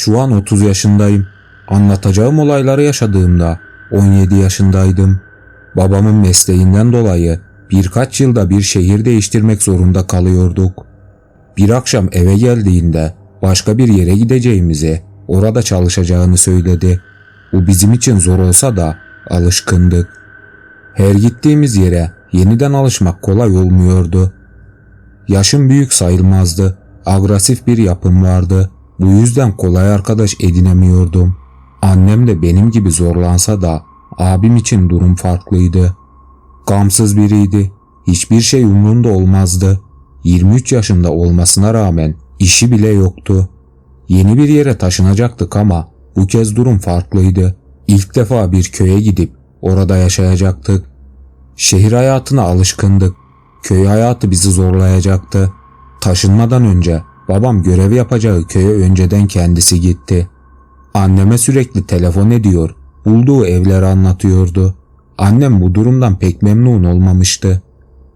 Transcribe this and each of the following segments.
Şu an 30 yaşındayım. Anlatacağım olayları yaşadığımda 17 yaşındaydım. Babamın mesleğinden dolayı birkaç yılda bir şehir değiştirmek zorunda kalıyorduk. Bir akşam eve geldiğinde başka bir yere gideceğimizi, orada çalışacağını söyledi. Bu bizim için zor olsa da alışkındık. Her gittiğimiz yere yeniden alışmak kolay olmuyordu. Yaşım büyük sayılmazdı. Agresif bir yapım vardı. Bu yüzden kolay arkadaş edinemiyordum. Annem de benim gibi zorlansa da abim için durum farklıydı. Gamsız biriydi. Hiçbir şey umrunda olmazdı. 23 yaşında olmasına rağmen işi bile yoktu. Yeni bir yere taşınacaktık ama bu kez durum farklıydı. İlk defa bir köye gidip orada yaşayacaktık. Şehir hayatına alışkındık. Köy hayatı bizi zorlayacaktı. Taşınmadan önce babam görev yapacağı köye önceden kendisi gitti. Anneme sürekli telefon ediyor, bulduğu evleri anlatıyordu. Annem bu durumdan pek memnun olmamıştı.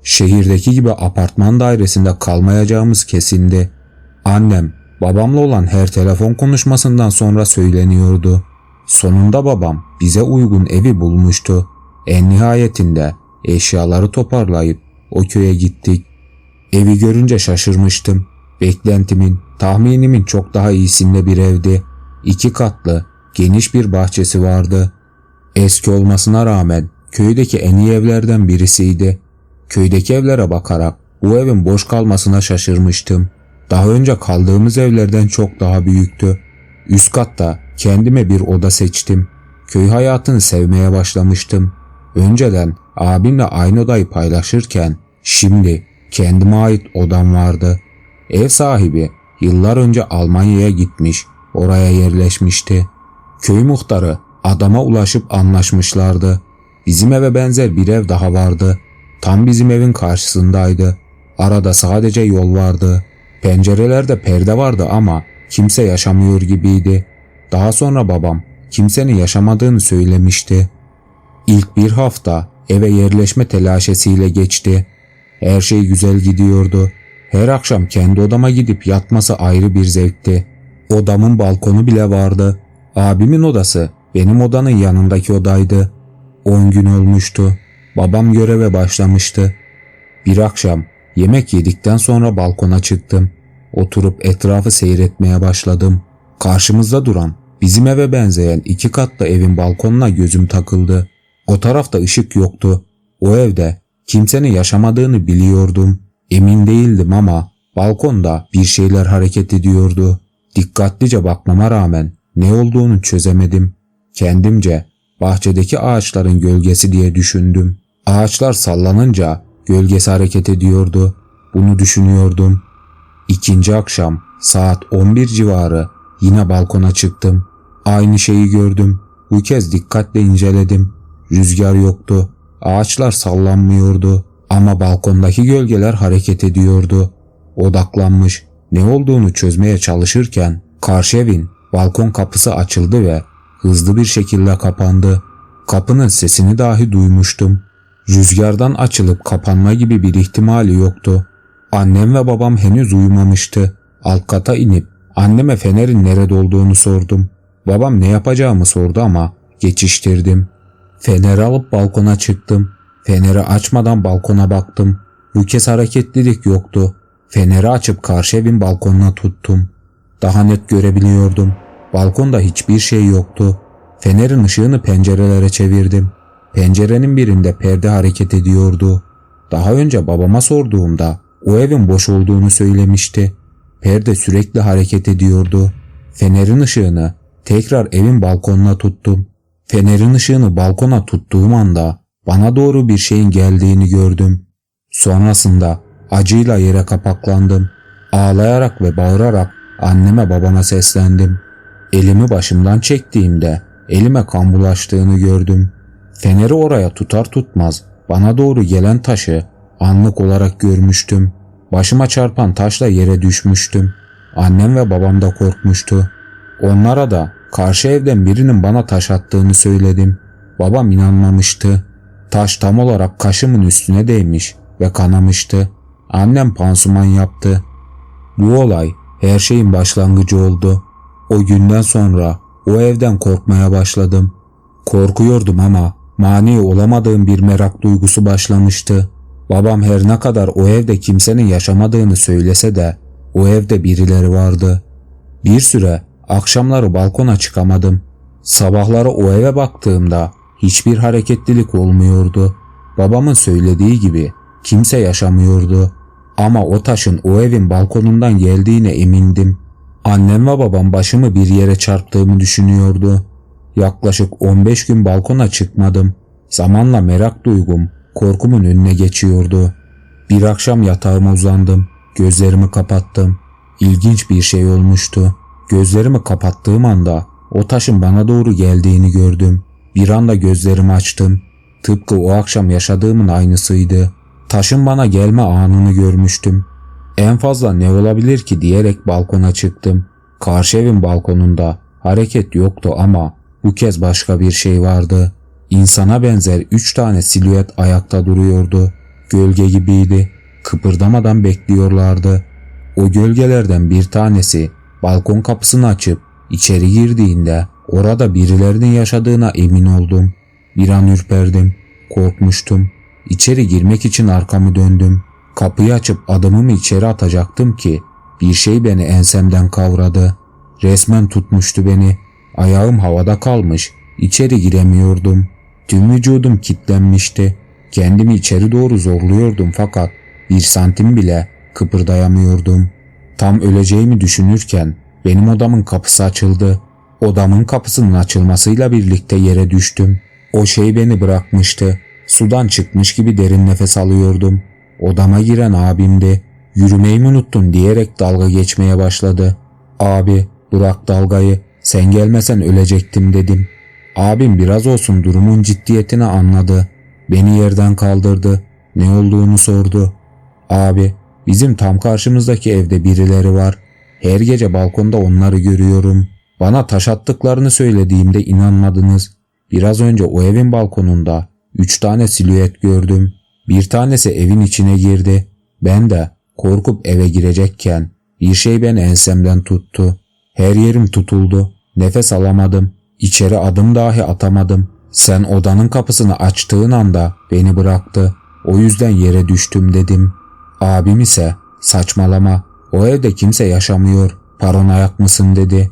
Şehirdeki gibi apartman dairesinde kalmayacağımız kesindi. Annem babamla olan her telefon konuşmasından sonra söyleniyordu. Sonunda babam bize uygun evi bulmuştu. En nihayetinde eşyaları toparlayıp o köye gittik. Evi görünce şaşırmıştım. Beklentimin, tahminimin çok daha iyisinde bir evdi. İki katlı, geniş bir bahçesi vardı. Eski olmasına rağmen köydeki en iyi evlerden birisiydi. Köydeki evlere bakarak bu evin boş kalmasına şaşırmıştım. Daha önce kaldığımız evlerden çok daha büyüktü. Üst katta kendime bir oda seçtim. Köy hayatını sevmeye başlamıştım. Önceden abimle aynı odayı paylaşırken şimdi kendime ait odam vardı. Ev sahibi yıllar önce Almanya'ya gitmiş, oraya yerleşmişti. Köy muhtarı adama ulaşıp anlaşmışlardı. Bizim eve benzer bir ev daha vardı. Tam bizim evin karşısındaydı. Arada sadece yol vardı. Pencerelerde perde vardı ama kimse yaşamıyor gibiydi. Daha sonra babam kimsenin yaşamadığını söylemişti. İlk bir hafta eve yerleşme telaşesiyle geçti. Her şey güzel gidiyordu. Her akşam kendi odama gidip yatması ayrı bir zevkti. Odamın balkonu bile vardı. Abimin odası benim odanın yanındaki odaydı. 10 gün olmuştu. Babam göreve başlamıştı. Bir akşam yemek yedikten sonra balkona çıktım. Oturup etrafı seyretmeye başladım. Karşımızda duran bizim eve benzeyen iki katlı evin balkonuna gözüm takıldı. O tarafta ışık yoktu. O evde kimsenin yaşamadığını biliyordum. Emin değildim ama balkonda bir şeyler hareket ediyordu. Dikkatlice bakmama rağmen ne olduğunu çözemedim. Kendimce bahçedeki ağaçların gölgesi diye düşündüm. Ağaçlar sallanınca gölgesi hareket ediyordu. Bunu düşünüyordum. İkinci akşam saat 11 civarı yine balkona çıktım. Aynı şeyi gördüm. Bu kez dikkatle inceledim. Rüzgar yoktu. Ağaçlar sallanmıyordu. Ama balkondaki gölgeler hareket ediyordu. Odaklanmış ne olduğunu çözmeye çalışırken karşı evin balkon kapısı açıldı ve hızlı bir şekilde kapandı. Kapının sesini dahi duymuştum. Rüzgardan açılıp kapanma gibi bir ihtimali yoktu. Annem ve babam henüz uyumamıştı. Alt kata inip anneme fenerin nerede olduğunu sordum. Babam ne yapacağımı sordu ama geçiştirdim. Feneri alıp balkona çıktım. Feneri açmadan balkona baktım. Kez hareketlilik yoktu. Feneri açıp karşı evin balkonuna tuttum. Daha net görebiliyordum. Balkonda hiçbir şey yoktu. Fenerin ışığını pencerelere çevirdim. Pencerenin birinde perde hareket ediyordu. Daha önce babama sorduğumda o evin boş olduğunu söylemişti. Perde sürekli hareket ediyordu. Fenerin ışığını tekrar evin balkonuna tuttum. Fenerin ışığını balkona tuttuğum anda bana doğru bir şeyin geldiğini gördüm. Sonrasında acıyla yere kapaklandım. Ağlayarak ve bağırarak anneme babama seslendim. Elimi başımdan çektiğimde elime kan bulaştığını gördüm. Feneri oraya tutar tutmaz bana doğru gelen taşı anlık olarak görmüştüm. Başıma çarpan taşla yere düşmüştüm. Annem ve babam da korkmuştu. Onlara da karşı evden birinin bana taş attığını söyledim. Babam inanmamıştı. Taş tam olarak kaşımın üstüne değmiş ve kanamıştı. Annem pansuman yaptı. Bu olay her şeyin başlangıcı oldu. O günden sonra o evden korkmaya başladım. Korkuyordum ama mani olamadığım bir merak duygusu başlamıştı. Babam her ne kadar o evde kimsenin yaşamadığını söylese de o evde birileri vardı. Bir süre akşamları balkona çıkamadım. Sabahları o eve baktığımda hiçbir hareketlilik olmuyordu. Babamın söylediği gibi kimse yaşamıyordu. Ama o taşın o evin balkonundan geldiğine emindim. Annem ve babam başımı bir yere çarptığımı düşünüyordu. Yaklaşık 15 gün balkona çıkmadım. Zamanla merak duygum korkumun önüne geçiyordu. Bir akşam yatağıma uzandım. Gözlerimi kapattım. İlginç bir şey olmuştu. Gözlerimi kapattığım anda o taşın bana doğru geldiğini gördüm. Bir anda gözlerimi açtım. Tıpkı o akşam yaşadığımın aynısıydı. Taşın bana gelme anını görmüştüm. En fazla ne olabilir ki diyerek balkona çıktım. Karşı evin balkonunda hareket yoktu ama bu kez başka bir şey vardı. İnsana benzer üç tane silüet ayakta duruyordu. Gölge gibiydi. Kıpırdamadan bekliyorlardı. O gölgelerden bir tanesi balkon kapısını açıp içeri girdiğinde orada birilerinin yaşadığına emin oldum. Bir an ürperdim. Korkmuştum. İçeri girmek için arkamı döndüm. Kapıyı açıp adımımı içeri atacaktım ki bir şey beni ensemden kavradı. Resmen tutmuştu beni. Ayağım havada kalmış. İçeri giremiyordum. Tüm vücudum kilitlenmişti. Kendimi içeri doğru zorluyordum fakat bir santim bile kıpırdayamıyordum. Tam öleceğimi düşünürken benim odamın kapısı açıldı. Odamın kapısının açılmasıyla birlikte yere düştüm. O şey beni bırakmıştı. Sudan çıkmış gibi derin nefes alıyordum. Odama giren abimdi. Yürümeyi mi unuttun diyerek dalga geçmeye başladı. Abi bırak dalgayı sen gelmesen ölecektim dedim. Abim biraz olsun durumun ciddiyetini anladı. Beni yerden kaldırdı. Ne olduğunu sordu. Abi bizim tam karşımızdaki evde birileri var. Her gece balkonda onları görüyorum. Bana taş attıklarını söylediğimde inanmadınız. Biraz önce o evin balkonunda üç tane silüet gördüm. Bir tanesi evin içine girdi. Ben de korkup eve girecekken bir şey beni ensemden tuttu. Her yerim tutuldu. Nefes alamadım. İçeri adım dahi atamadım. Sen odanın kapısını açtığın anda beni bıraktı. O yüzden yere düştüm dedim. Abim ise saçmalama. O evde kimse yaşamıyor. Paranoyak mısın dedi.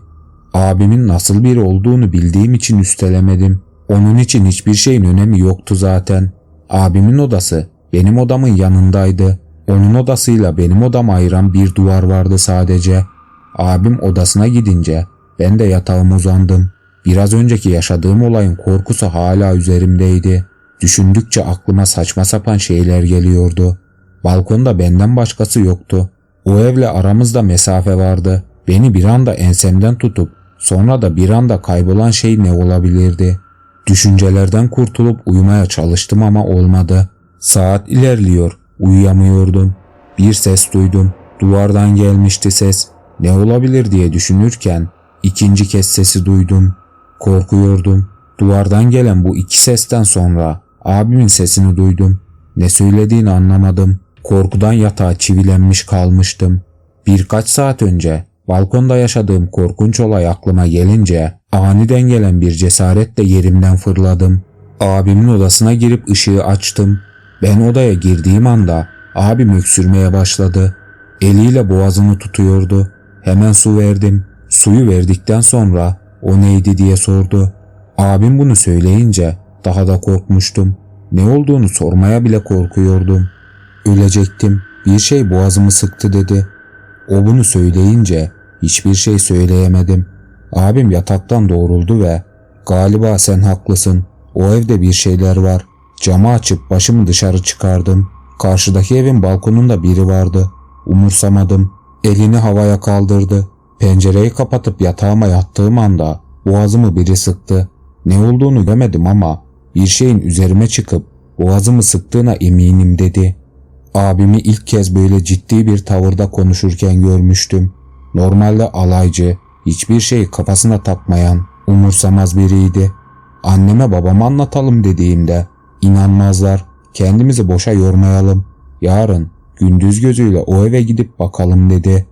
Abimin nasıl biri olduğunu bildiğim için üstelemedim. Onun için hiçbir şeyin önemi yoktu zaten. Abimin odası benim odamın yanındaydı. Onun odasıyla benim odamı ayıran bir duvar vardı sadece. Abim odasına gidince ben de yatağıma uzandım. Biraz önceki yaşadığım olayın korkusu hala üzerimdeydi. Düşündükçe aklıma saçma sapan şeyler geliyordu. Balkonda benden başkası yoktu. O evle aramızda mesafe vardı. Beni bir anda ensemden tutup sonra da bir anda kaybolan şey ne olabilirdi? Düşüncelerden kurtulup uyumaya çalıştım ama olmadı. Saat ilerliyor. Uyuyamıyordum. Bir ses duydum. Duvardan gelmişti ses. Ne olabilir diye düşünürken ikinci kez sesi duydum. Korkuyordum. Duvardan gelen bu iki sesten sonra abimin sesini duydum. Ne söylediğini anlamadım. Korkudan yatağa çivilenmiş kalmıştım. Birkaç saat önce balkonda yaşadığım korkunç olay aklıma gelince aniden gelen bir cesaretle yerimden fırladım. Abimin odasına girip ışığı açtım. Ben odaya girdiğim anda abim öksürmeye başladı. Eliyle boğazını tutuyordu. Hemen su verdim. Suyu verdikten sonra o neydi diye sordu. Abim bunu söyleyince daha da korkmuştum. Ne olduğunu sormaya bile korkuyordum. Ölecektim. Bir şey boğazımı sıktı dedi. O bunu söyleyince hiçbir şey söyleyemedim. Abim yataktan doğruldu ve galiba sen haklısın. O evde bir şeyler var. Camı açıp başımı dışarı çıkardım. Karşıdaki evin balkonunda biri vardı. Umursamadım. Elini havaya kaldırdı. Pencereyi kapatıp yatağıma yattığım anda boğazımı biri sıktı. Ne olduğunu göremedim ama bir şeyin üzerime çıkıp boğazımı sıktığına eminim dedi. Abimi ilk kez böyle ciddi bir tavırda konuşurken görmüştüm. Normalde alaycı, hiçbir şeyi kafasına takmayan, umursamaz biriydi. Anneme babama anlatalım dediğimde inanmazlar. Kendimizi boşa yormayalım. Yarın gündüz gözüyle o eve gidip bakalım dedi.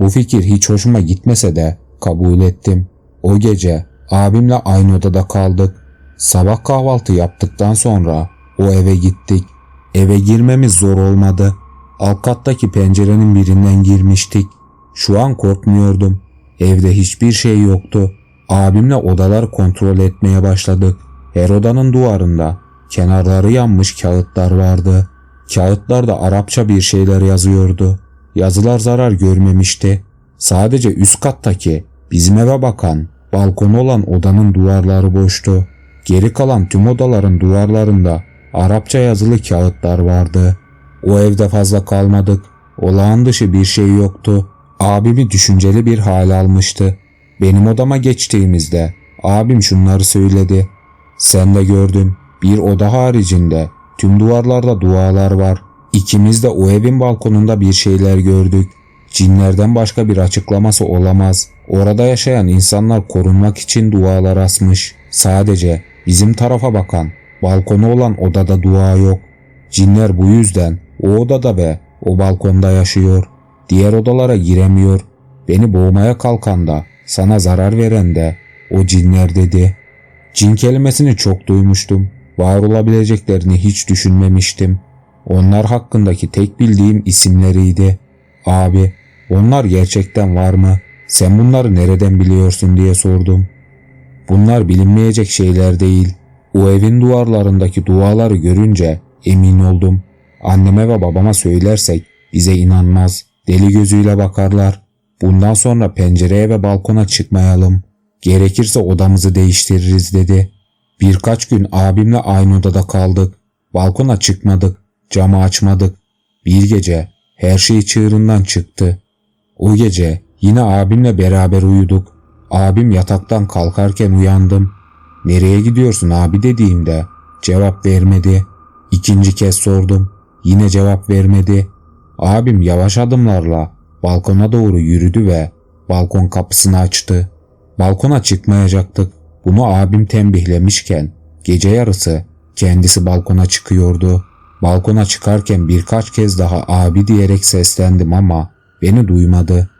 Bu fikir hiç hoşuma gitmese de Kabul ettim. O gece abimle aynı odada kaldık. Sabah kahvaltı yaptıktan sonra o eve gittik. Eve girmemiz zor olmadı. Alt kattaki pencerenin birinden girmiştik. Şu an korkmuyordum. Evde hiçbir şey yoktu. Abimle odalar kontrol etmeye başladık. Her odanın duvarında kenarları yanmış kağıtlar vardı. Kağıtlarda Arapça bir şeyler yazıyordu. Yazılar zarar görmemişti. Sadece üst kattaki bizim eve bakan balkonu olan odanın duvarları boştu. Geri kalan tüm odaların duvarlarında Arapça yazılı kağıtlar vardı. O evde fazla kalmadık. Olağan dışı bir şey yoktu. Abimi düşünceli bir hal almıştı. Benim odama geçtiğimizde abim şunları söyledi. Sen de gördün. Bir oda haricinde tüm duvarlarda dualar var. İkimiz de o evin balkonunda bir şeyler gördük. Cinlerden başka bir açıklaması olamaz. Orada yaşayan insanlar korunmak için dualar asmış. Sadece bizim tarafa bakan, balkonu olan odada dua yok. Cinler bu yüzden o odada ve o balkonda yaşıyor. Diğer odalara giremiyor. Beni boğmaya kalkan da sana zarar veren de o cinler dedi. Cin kelimesini çok duymuştum. Var olabileceklerini hiç düşünmemiştim. Onlar hakkındaki tek bildiğim isimleriydi. Abi, onlar gerçekten var mı? Sen bunları nereden biliyorsun diye sordum. Bunlar bilinmeyecek şeyler değil. O evin duvarlarındaki duaları görünce emin oldum. Anneme ve babama söylersek bize inanmaz. Deli gözüyle bakarlar. Bundan sonra pencereye ve balkona çıkmayalım. Gerekirse odamızı değiştiririz dedi. Birkaç gün abimle aynı odada kaldık. Balkona çıkmadık. Camı açmadık. Bir gece her şey çığırından çıktı. O gece yine abimle beraber uyuduk. Abim yataktan kalkarken uyandım. Nereye gidiyorsun abi dediğimde cevap vermedi. İkinci kez sordum. Yine cevap vermedi. Abim yavaş adımlarla balkona doğru yürüdü ve balkon kapısını açtı. Balkona çıkmayacaktık. Bunu abim tembihlemişken gece yarısı kendisi balkona çıkıyordu. Balkona çıkarken birkaç kez daha abi diyerek seslendim ama beni duymadı.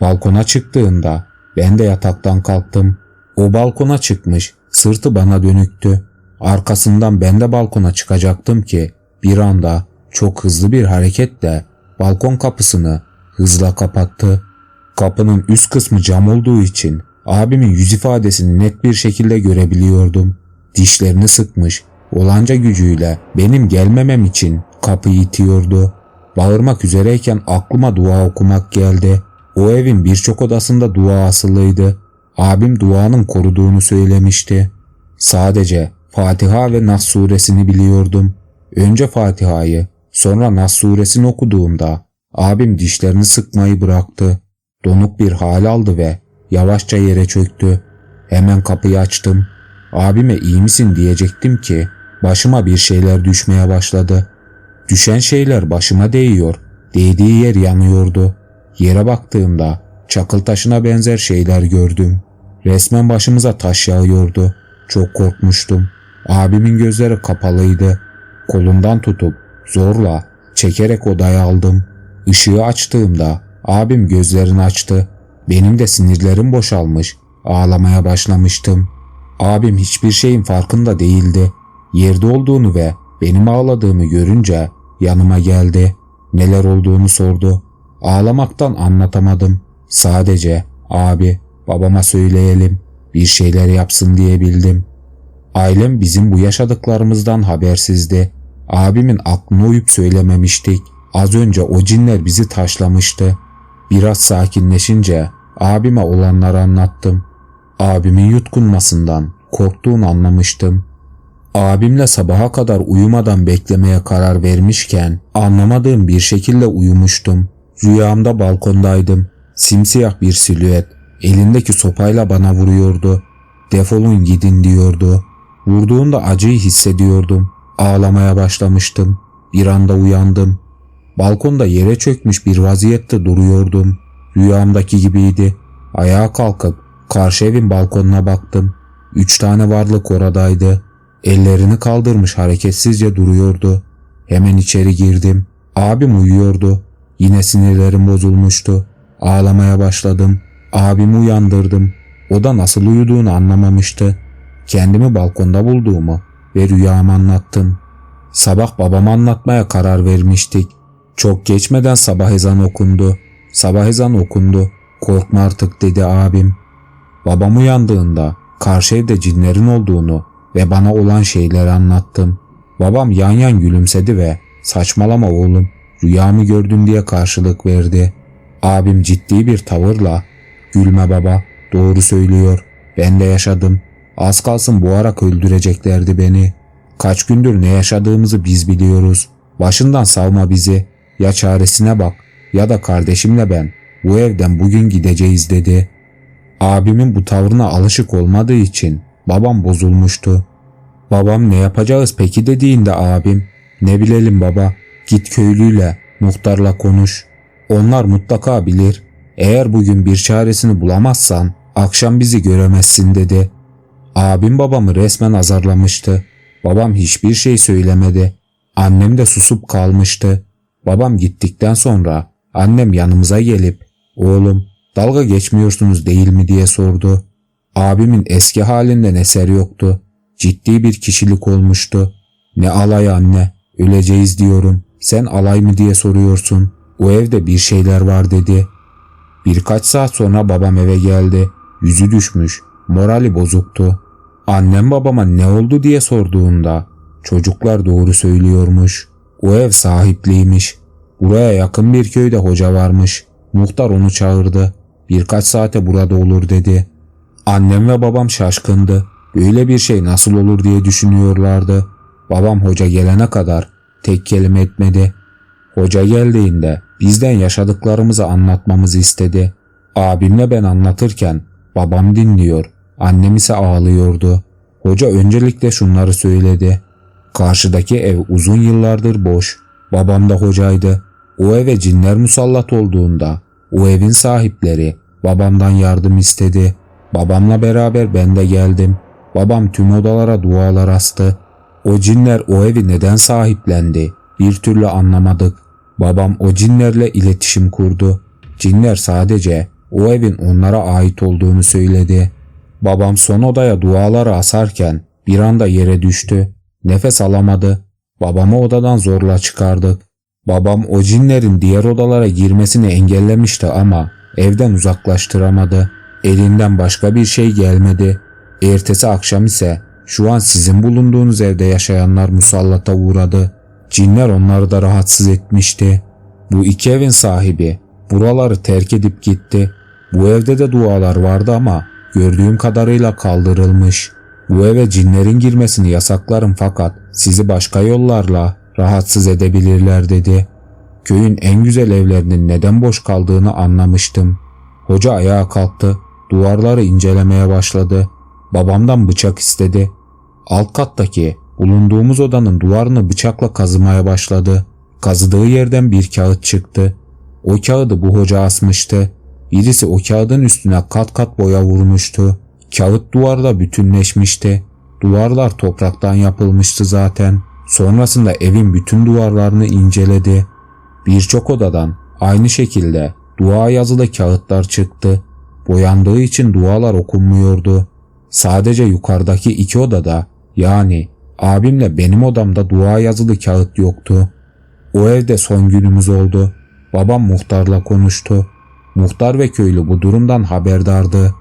Balkona çıktığında ben de yataktan kalktım. O balkona çıkmış, sırtı bana dönüktü. Arkasından ben de balkona çıkacaktım ki bir anda çok hızlı bir hareketle balkon kapısını hızla kapattı. Kapının üst kısmı cam olduğu için abimin yüz ifadesini net bir şekilde görebiliyordum. Dişlerini sıkmış, olanca gücüyle benim gelmemem için kapıyı itiyordu. Bağırmak üzereyken aklıma dua okumak geldi. O evin birçok odasında dua asılıydı. Abim duanın koruduğunu söylemişti. Sadece Fatiha ve Nas suresini biliyordum. Önce Fatiha'yı, sonra Nas suresini okuduğumda abim dişlerini sıkmayı bıraktı. Donuk bir hal aldı ve yavaşça yere çöktü. Hemen kapıyı açtım. Abime iyi misin diyecektim ki başıma bir şeyler düşmeye başladı. Düşen şeyler başıma değiyor. Değdiği yer yanıyordu. Yere baktığımda çakıl taşına benzer şeyler gördüm. Resmen başımıza taş yağıyordu. Çok korkmuştum. Abimin gözleri kapalıydı. Kolundan tutup zorla çekerek odaya aldım. Işığı açtığımda abim gözlerini açtı. Benim de sinirlerim boşalmış. Ağlamaya başlamıştım. Abim hiçbir şeyin farkında değildi. Yerde olduğunu ve benim ağladığımı görünce yanıma geldi. Neler olduğunu sordu. Ağlamaktan anlatamadım. Sadece abi babama söyleyelim bir şeyler yapsın diyebildim. Ailem bizim bu yaşadıklarımızdan habersizdi. Abimin aklına uyup söylememiştik. Az önce o cinler bizi taşlamıştı. Biraz sakinleşince abime olanları anlattım. Abimin yutkunmasından korktuğunu anlamıştım. Abimle sabaha kadar uyumadan beklemeye karar vermişken anlamadığım bir şekilde uyumuştum. Rüyamda balkondaydım. Simsiyah bir silüet elindeki sopayla bana vuruyordu. Defolun gidin diyordu. Vurduğunda acıyı hissediyordum. Ağlamaya başlamıştım. Bir anda uyandım. Balkonda yere çökmüş bir vaziyette duruyordum. Rüyamdaki gibiydi. Ayağa kalkıp karşı evin balkonuna baktım. Üç tane varlık oradaydı. Ellerini kaldırmış hareketsizce duruyordu. Hemen içeri girdim. Abim uyuyordu. Yine sinirlerim bozulmuştu. Ağlamaya başladım. Abimi uyandırdım. O da nasıl uyuduğunu anlamamıştı. Kendimi balkonda bulduğumu ve rüyamı anlattım. Sabah babama anlatmaya karar vermiştik. Çok geçmeden sabah ezanı okundu. Sabah ezanı okundu. Korkma artık dedi abim. Babam uyandığında karşı evde cinlerin olduğunu ve bana olan şeyleri anlattım. Babam yan yan gülümsedi ve saçmalama oğlum rüyamı gördün diye karşılık verdi. Abim ciddi bir tavırla gülme baba doğru söylüyor ben de yaşadım. Az kalsın boğarak öldüreceklerdi beni. Kaç gündür ne yaşadığımızı biz biliyoruz. Başından savma bizi. Ya çaresine bak ya da kardeşimle ben bu evden bugün gideceğiz dedi. Abimin bu tavrına alışık olmadığı için babam bozulmuştu. Babam ne yapacağız peki dediğinde abim ne bilelim baba git köylüyle muhtarla konuş. Onlar mutlaka bilir. Eğer bugün bir çaresini bulamazsan akşam bizi göremezsin dedi. Abim babamı resmen azarlamıştı. Babam hiçbir şey söylemedi. Annem de susup kalmıştı. Babam gittikten sonra annem yanımıza gelip oğlum dalga geçmiyorsunuz değil mi diye sordu. Abimin eski halinden eser yoktu. Ciddi bir kişilik olmuştu. Ne alay anne öleceğiz diyorum. Sen alay mı diye soruyorsun. O evde bir şeyler var dedi. Birkaç saat sonra babam eve geldi. Yüzü düşmüş. Morali bozuktu. Annem babama ne oldu diye sorduğunda çocuklar doğru söylüyormuş. O ev sahipliymiş. Buraya yakın bir köyde hoca varmış. Muhtar onu çağırdı. Birkaç saate burada olur dedi. Annem ve babam şaşkındı. Böyle bir şey nasıl olur diye düşünüyorlardı. Babam hoca gelene kadar tek kelime etmedi. Hoca geldiğinde bizden yaşadıklarımızı anlatmamızı istedi. Abimle ben anlatırken babam dinliyor, annem ise ağlıyordu. Hoca öncelikle şunları söyledi. Karşıdaki ev uzun yıllardır boş. Babam da hocaydı. O eve cinler musallat olduğunda o evin sahipleri babamdan yardım istedi. Babamla beraber ben de geldim. Babam tüm odalara dualar astı. O cinler o evi neden sahiplendi? Bir türlü anlamadık. Babam o cinlerle iletişim kurdu. Cinler sadece o evin onlara ait olduğunu söyledi. Babam son odaya duaları asarken bir anda yere düştü. Nefes alamadı. Babamı odadan zorla çıkardık. Babam o cinlerin diğer odalara girmesini engellemişti ama evden uzaklaştıramadı. Elinden başka bir şey gelmedi. Ertesi akşam ise şu an sizin bulunduğunuz evde yaşayanlar musallata uğradı. Cinler onları da rahatsız etmişti. Bu iki evin sahibi buraları terk edip gitti. Bu evde de dualar vardı ama gördüğüm kadarıyla kaldırılmış. Bu eve cinlerin girmesini yasaklarım fakat sizi başka yollarla rahatsız edebilirler dedi. Köyün en güzel evlerinin neden boş kaldığını anlamıştım. Hoca ayağa kalktı. Duvarları incelemeye başladı. Babamdan bıçak istedi. Alt kattaki bulunduğumuz odanın duvarını bıçakla kazımaya başladı. Kazıdığı yerden bir kağıt çıktı. O kağıdı bu hoca asmıştı. Birisi o kağıdın üstüne kat kat boya vurmuştu. Kağıt duvarda bütünleşmişti. Duvarlar topraktan yapılmıştı zaten. Sonrasında evin bütün duvarlarını inceledi. Birçok odadan aynı şekilde dua yazılı kağıtlar çıktı. Boyandığı için dualar okunmuyordu. Sadece yukarıdaki iki odada yani abimle benim odamda dua yazılı kağıt yoktu. O evde son günümüz oldu. Babam muhtarla konuştu. Muhtar ve köylü bu durumdan haberdardı.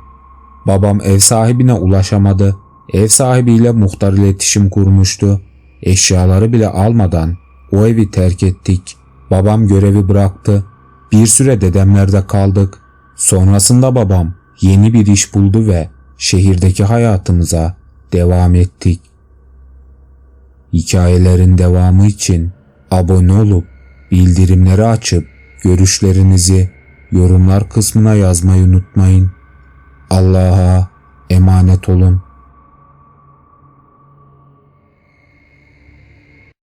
Babam ev sahibine ulaşamadı. Ev sahibiyle muhtar iletişim kurmuştu. Eşyaları bile almadan o evi terk ettik. Babam görevi bıraktı. Bir süre dedemlerde kaldık. Sonrasında babam yeni bir iş buldu ve şehirdeki hayatımıza devam ettik. Hikayelerin devamı için abone olup bildirimleri açıp görüşlerinizi yorumlar kısmına yazmayı unutmayın. Allah'a emanet olun.